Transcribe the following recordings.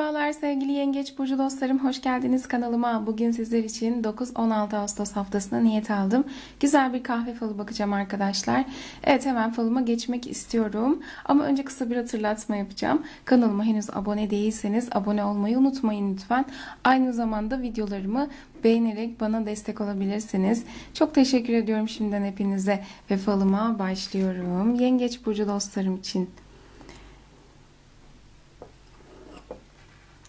Merhabalar sevgili Yengeç Burcu dostlarım. Hoş geldiniz kanalıma. Bugün sizler için 9-16 Ağustos haftasına niyet aldım. Güzel bir kahve falı bakacağım arkadaşlar. Evet hemen falıma geçmek istiyorum. Ama önce kısa bir hatırlatma yapacağım. Kanalıma henüz abone değilseniz abone olmayı unutmayın lütfen. Aynı zamanda videolarımı beğenerek bana destek olabilirsiniz. Çok teşekkür ediyorum şimdiden hepinize ve falıma başlıyorum. Yengeç Burcu dostlarım için.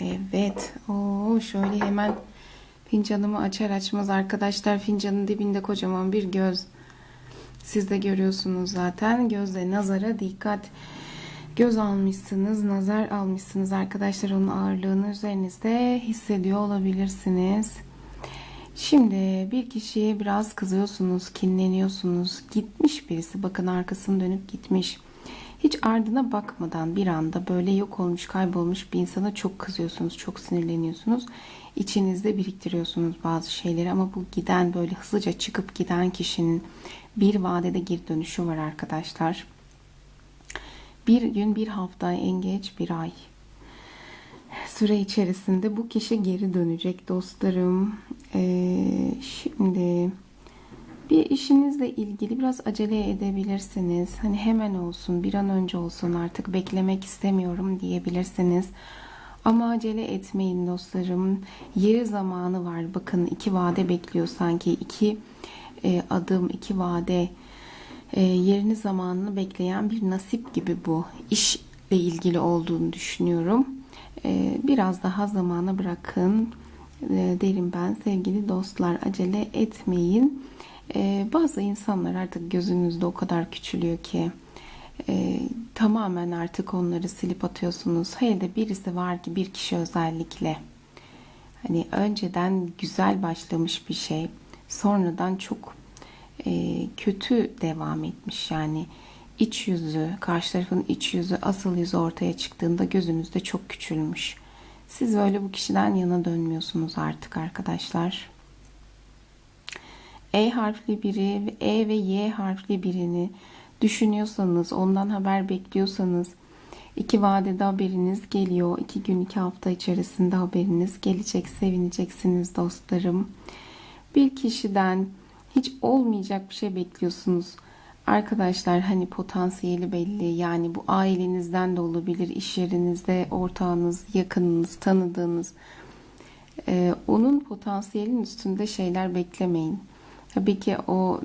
Evet. Oo, şöyle hemen fincanımı açar açmaz arkadaşlar fincanın dibinde kocaman bir göz. Siz de görüyorsunuz zaten. Gözle nazara dikkat. Göz almışsınız, nazar almışsınız arkadaşlar. Onun ağırlığını üzerinizde hissediyor olabilirsiniz. Şimdi bir kişiye biraz kızıyorsunuz, kinleniyorsunuz. Gitmiş birisi. Bakın arkasını dönüp gitmiş. Hiç ardına bakmadan bir anda böyle yok olmuş, kaybolmuş bir insana çok kızıyorsunuz, çok sinirleniyorsunuz. İçinizde biriktiriyorsunuz bazı şeyleri ama bu giden böyle hızlıca çıkıp giden kişinin bir vadede geri dönüşü var arkadaşlar. Bir gün, bir hafta, en geç bir ay süre içerisinde bu kişi geri dönecek dostlarım. Ee, şimdi bir işinizle ilgili biraz acele edebilirsiniz. Hani hemen olsun, bir an önce olsun artık beklemek istemiyorum diyebilirsiniz. Ama acele etmeyin dostlarım. Yeri zamanı var. Bakın iki vade bekliyor sanki. iki e, adım, iki vade e, yerini zamanını bekleyen bir nasip gibi bu. İşle ilgili olduğunu düşünüyorum. E, biraz daha zamana bırakın e, derim ben sevgili dostlar. Acele etmeyin. Ee, bazı insanlar artık gözünüzde o kadar küçülüyor ki e, tamamen artık onları silip atıyorsunuz. Hele de birisi var ki bir kişi özellikle hani önceden güzel başlamış bir şey sonradan çok e, kötü devam etmiş yani iç yüzü karşı tarafın iç yüzü asıl yüzü ortaya çıktığında gözünüzde çok küçülmüş. Siz böyle bu kişiden yana dönmüyorsunuz artık arkadaşlar. E harfli biri, E ve Y harfli birini düşünüyorsanız, ondan haber bekliyorsanız, iki vadede haberiniz geliyor. iki gün, iki hafta içerisinde haberiniz gelecek. Sevineceksiniz dostlarım. Bir kişiden hiç olmayacak bir şey bekliyorsunuz. Arkadaşlar hani potansiyeli belli. Yani bu ailenizden de olabilir. iş yerinizde ortağınız, yakınınız, tanıdığınız. Ee, onun potansiyelin üstünde şeyler beklemeyin. Tabii ki o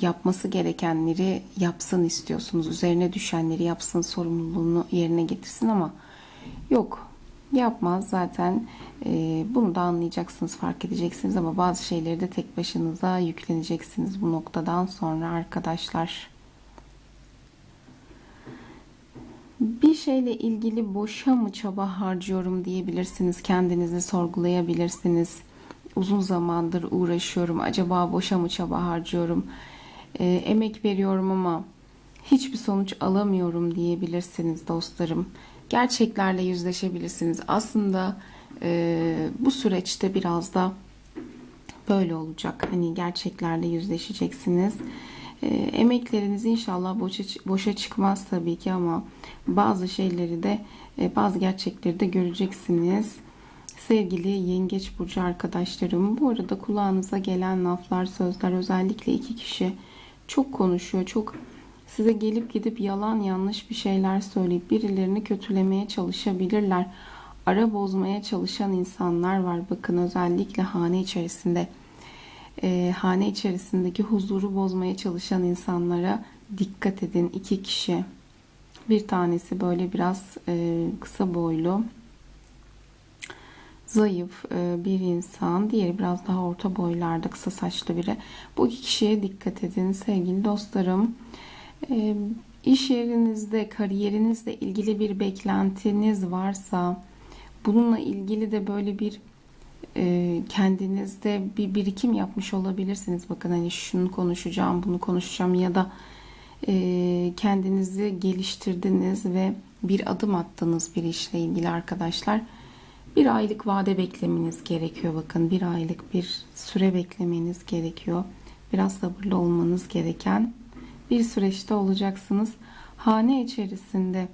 yapması gerekenleri yapsın istiyorsunuz. Üzerine düşenleri yapsın, sorumluluğunu yerine getirsin ama yok yapmaz zaten e, bunu da anlayacaksınız fark edeceksiniz ama bazı şeyleri de tek başınıza yükleneceksiniz bu noktadan sonra arkadaşlar. Bir şeyle ilgili boşa mı çaba harcıyorum diyebilirsiniz kendinizi sorgulayabilirsiniz uzun zamandır uğraşıyorum. Acaba boşa mı çaba harcıyorum? E, emek veriyorum ama hiçbir sonuç alamıyorum diyebilirsiniz dostlarım. Gerçeklerle yüzleşebilirsiniz. Aslında e, bu süreçte biraz da böyle olacak. Hani gerçeklerle yüzleşeceksiniz. E, emekleriniz inşallah boşa, boşa çıkmaz tabii ki ama bazı şeyleri de e, bazı gerçekleri de göreceksiniz. Sevgili yengeç burcu arkadaşlarım, bu arada kulağınıza gelen laflar, sözler özellikle iki kişi çok konuşuyor. Çok size gelip gidip yalan yanlış bir şeyler söyleyip birilerini kötülemeye çalışabilirler. Ara bozmaya çalışan insanlar var. Bakın özellikle hane içerisinde e, hane içerisindeki huzuru bozmaya çalışan insanlara dikkat edin. iki kişi. Bir tanesi böyle biraz e, kısa boylu, zayıf e, bir insan. Diğeri biraz daha orta boylarda kısa saçlı biri. Bu iki kişiye dikkat edin sevgili dostlarım. E, iş yerinizde, kariyerinizle ilgili bir beklentiniz varsa bununla ilgili de böyle bir e, kendinizde bir birikim yapmış olabilirsiniz. Bakın hani şunu konuşacağım, bunu konuşacağım ya da kendinizi geliştirdiniz ve bir adım attınız bir işle ilgili arkadaşlar bir aylık vade beklemeniz gerekiyor. Bakın bir aylık bir süre beklemeniz gerekiyor. Biraz sabırlı olmanız gereken bir süreçte olacaksınız. Hane içerisinde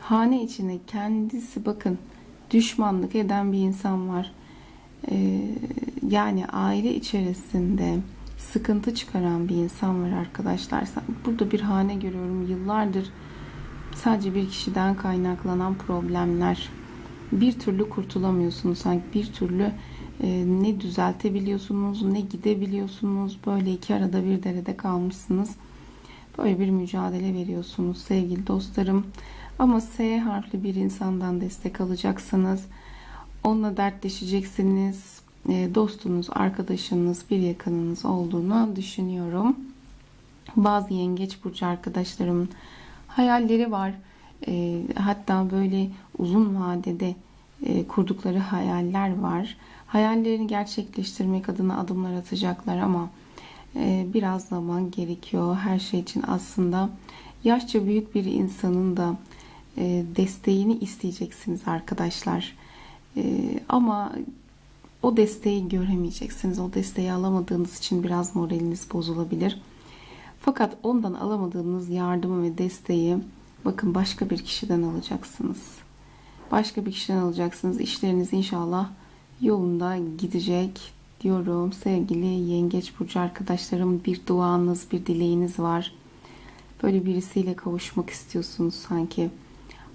hane içine kendisi bakın düşmanlık eden bir insan var. Ee, yani aile içerisinde sıkıntı çıkaran bir insan var arkadaşlar. Burada bir hane görüyorum yıllardır sadece bir kişiden kaynaklanan problemler. Bir türlü kurtulamıyorsunuz sanki bir türlü e, ne düzeltebiliyorsunuz ne gidebiliyorsunuz. Böyle iki arada bir derede kalmışsınız. Böyle bir mücadele veriyorsunuz sevgili dostlarım. Ama S harfli bir insandan destek alacaksınız. Onunla dertleşeceksiniz. E, dostunuz, arkadaşınız, bir yakınınız olduğunu düşünüyorum. Bazı yengeç burcu arkadaşlarımın hayalleri var. E, hatta böyle uzun vadede e, kurdukları hayaller var. Hayallerini gerçekleştirmek adına adımlar atacaklar ama e, biraz zaman gerekiyor. Her şey için aslında yaşça büyük bir insanın da e, desteğini isteyeceksiniz arkadaşlar. E, ama o desteği göremeyeceksiniz. O desteği alamadığınız için biraz moraliniz bozulabilir. Fakat ondan alamadığınız yardımı ve desteği bakın başka bir kişiden alacaksınız. Başka bir kişiden alacaksınız. İşleriniz inşallah yolunda gidecek diyorum. Sevgili yengeç burcu arkadaşlarım bir duanız, bir dileğiniz var. Böyle birisiyle kavuşmak istiyorsunuz sanki.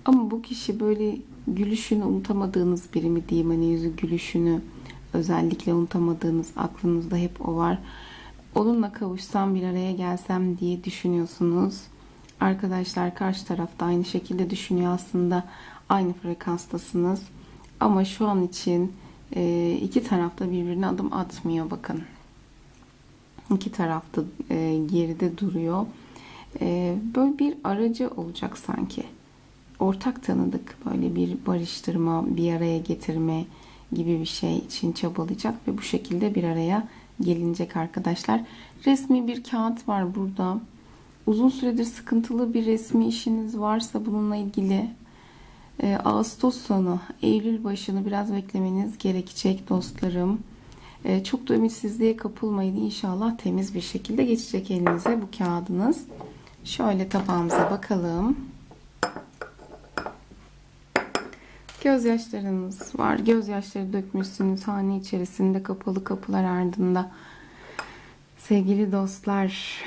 Ama bu kişi böyle gülüşünü unutamadığınız biri mi diyeyim hani yüzü gülüşünü özellikle unutamadığınız aklınızda hep o var. Onunla kavuşsam bir araya gelsem diye düşünüyorsunuz. Arkadaşlar karşı tarafta aynı şekilde düşünüyor aslında aynı frekanstasınız. Ama şu an için e, iki tarafta birbirine adım atmıyor bakın. İki tarafta e, geride duruyor. E, böyle bir aracı olacak sanki. Ortak tanıdık böyle bir barıştırma, bir araya getirme gibi bir şey için çabalayacak ve bu şekilde bir araya gelinecek arkadaşlar. Resmi bir kağıt var burada. Uzun süredir sıkıntılı bir resmi işiniz varsa bununla ilgili e, Ağustos sonu, Eylül başını biraz beklemeniz gerekecek dostlarım. E, çok da ümitsizliğe kapılmayın. İnşallah temiz bir şekilde geçecek elinize bu kağıdınız. Şöyle tabağımıza bakalım. Gözyaşlarınız var. Gözyaşları dökmüşsünüz hane içerisinde kapalı kapılar ardında. Sevgili dostlar,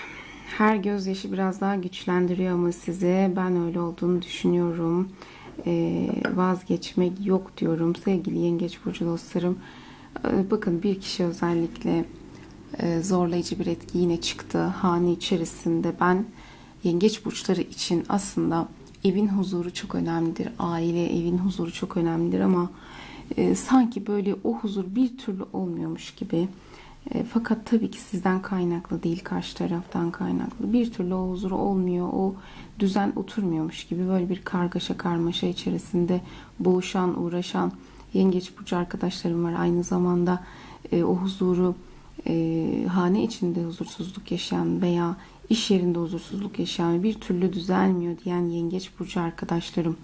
her gözyaşı biraz daha güçlendiriyor ama size ben öyle olduğunu düşünüyorum. Ee, vazgeçmek yok diyorum. Sevgili yengeç burcu dostlarım. Ee, bakın bir kişi özellikle e, zorlayıcı bir etki yine çıktı. Hane içerisinde ben yengeç burçları için aslında evin huzuru çok önemlidir. Aile, evin huzuru çok önemlidir ama e, sanki böyle o huzur bir türlü olmuyormuş gibi. E, fakat tabii ki sizden kaynaklı değil, karşı taraftan kaynaklı. Bir türlü o huzur olmuyor, o düzen oturmuyormuş gibi böyle bir kargaşa karmaşa içerisinde boğuşan, uğraşan yengeç burcu arkadaşlarım var. Aynı zamanda e, o huzuru e, hane içinde huzursuzluk yaşayan veya iş yerinde huzursuzluk yaşayan bir türlü düzelmiyor diyen yengeç burcu arkadaşlarım.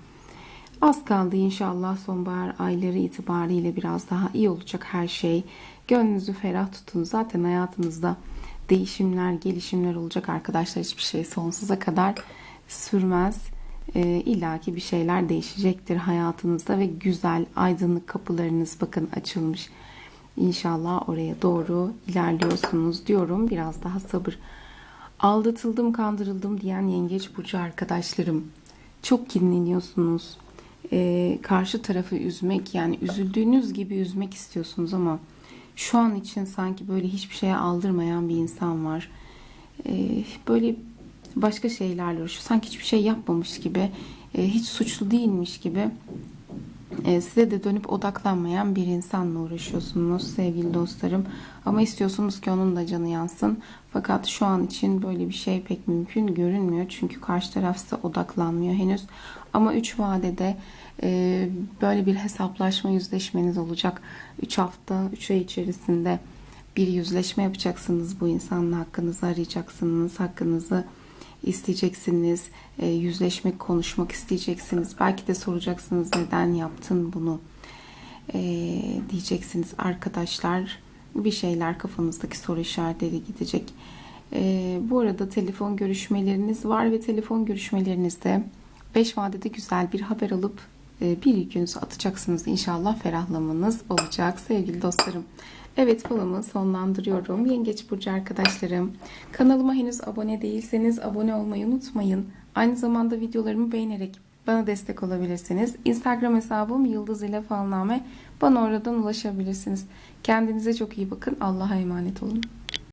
Az kaldı inşallah sonbahar ayları itibariyle biraz daha iyi olacak her şey. Gönlünüzü ferah tutun. Zaten hayatınızda değişimler, gelişimler olacak arkadaşlar. Hiçbir şey sonsuza kadar sürmez. Ee, İlla ki bir şeyler değişecektir hayatınızda ve güzel, aydınlık kapılarınız bakın açılmış. İnşallah oraya doğru ilerliyorsunuz diyorum. Biraz daha sabır. Aldatıldım, kandırıldım diyen yengeç burcu arkadaşlarım. Çok kinleniyorsunuz. Ee, karşı tarafı üzmek yani üzüldüğünüz gibi üzmek istiyorsunuz ama şu an için sanki böyle hiçbir şeye aldırmayan bir insan var. Ee, böyle başka şeylerle uğraşıyor. Sanki hiçbir şey yapmamış gibi, e, hiç suçlu değilmiş gibi size de dönüp odaklanmayan bir insanla uğraşıyorsunuz sevgili dostlarım. Ama istiyorsunuz ki onun da canı yansın. Fakat şu an için böyle bir şey pek mümkün görünmüyor. Çünkü karşı taraf size odaklanmıyor henüz. Ama 3 vadede e, böyle bir hesaplaşma yüzleşmeniz olacak. 3 hafta, 3 ay içerisinde bir yüzleşme yapacaksınız. Bu insanla hakkınızı arayacaksınız. Hakkınızı isteyeceksiniz. E, yüzleşmek, konuşmak isteyeceksiniz. Belki de soracaksınız neden yaptın bunu e, diyeceksiniz. Arkadaşlar bir şeyler kafanızdaki soru işaretleri gidecek. E, bu arada telefon görüşmeleriniz var ve telefon görüşmelerinizde 5 vadede güzel bir haber alıp bir yükünüzü atacaksınız. İnşallah ferahlamanız olacak sevgili dostlarım. Evet falımı sonlandırıyorum. Yengeç Burcu arkadaşlarım. Kanalıma henüz abone değilseniz abone olmayı unutmayın. Aynı zamanda videolarımı beğenerek bana destek olabilirsiniz. Instagram hesabım Yıldız ile Falname. Bana oradan ulaşabilirsiniz. Kendinize çok iyi bakın. Allah'a emanet olun.